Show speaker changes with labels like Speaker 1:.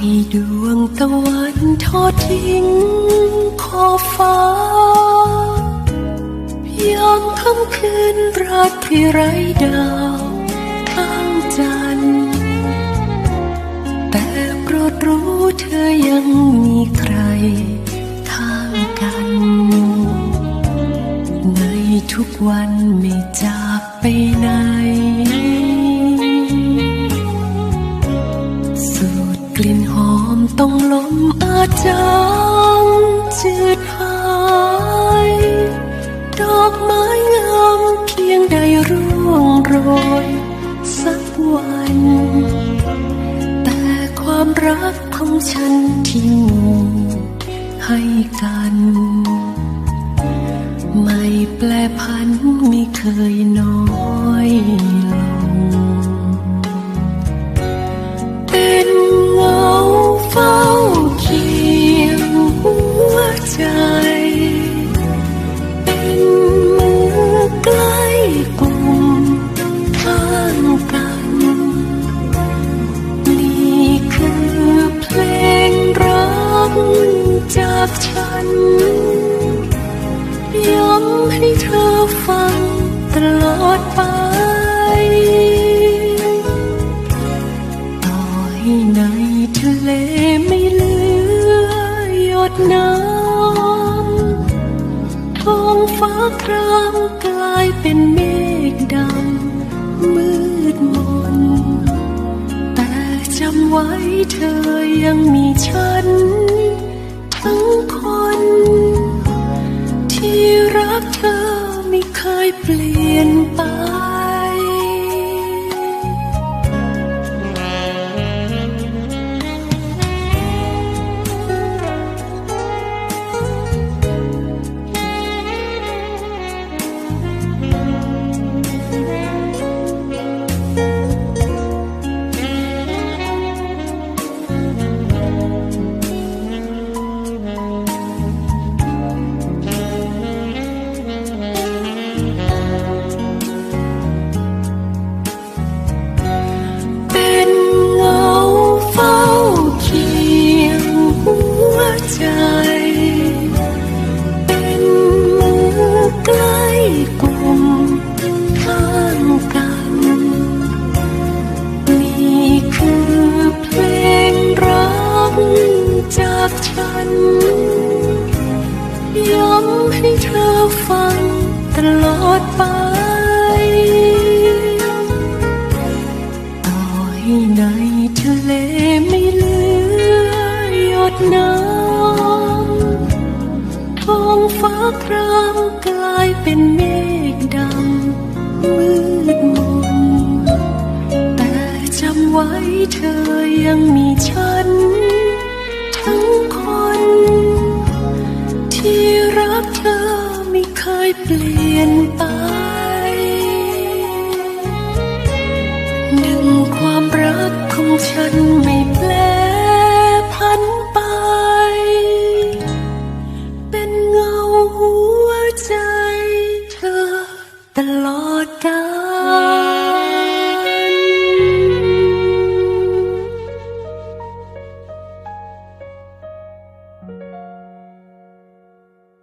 Speaker 1: ในดวงตะวันทอดทิ้งขอบฟ้ายามค่ำคืนราตรีไรดาวข้างจันทร์แต่โปรดรู้เธอยังมีใครข้างกัน ในทุกวันไม่จากไปไหน ลิ่นหอมต้องลมอาจจางจืดหายดอกไม้งามเพียงใดร่วงโรยสักวัน แต่ความรักของฉันที่มีให้กัน ไม่แปลพันไม่เคยน้อยลง กฉัน ย้ำให้เธอฟังตลอดไป ต่อให้ในทะเลไม่เหลือหยดน้ำท้องฟ้าครามกลายเป็นเมฆดำมืดมน แต่จำไว้เธอยังมีฉัน ทั้งคน ที่รักเธอไม่เคยเปลี่ยนไป กฉัน ย้ำให้เธอฟังตลอดไป ต่อให้ในทะเลไม่เหลือหยดน้ำท้องฟ้าครามกลายเป็นเมฆดำมืดมนแต่จำไว้เธอยังมีฉัน ลี่ยนไปหนึ่งความรักของฉันไม่แปลพันไป เป็นเงาหัว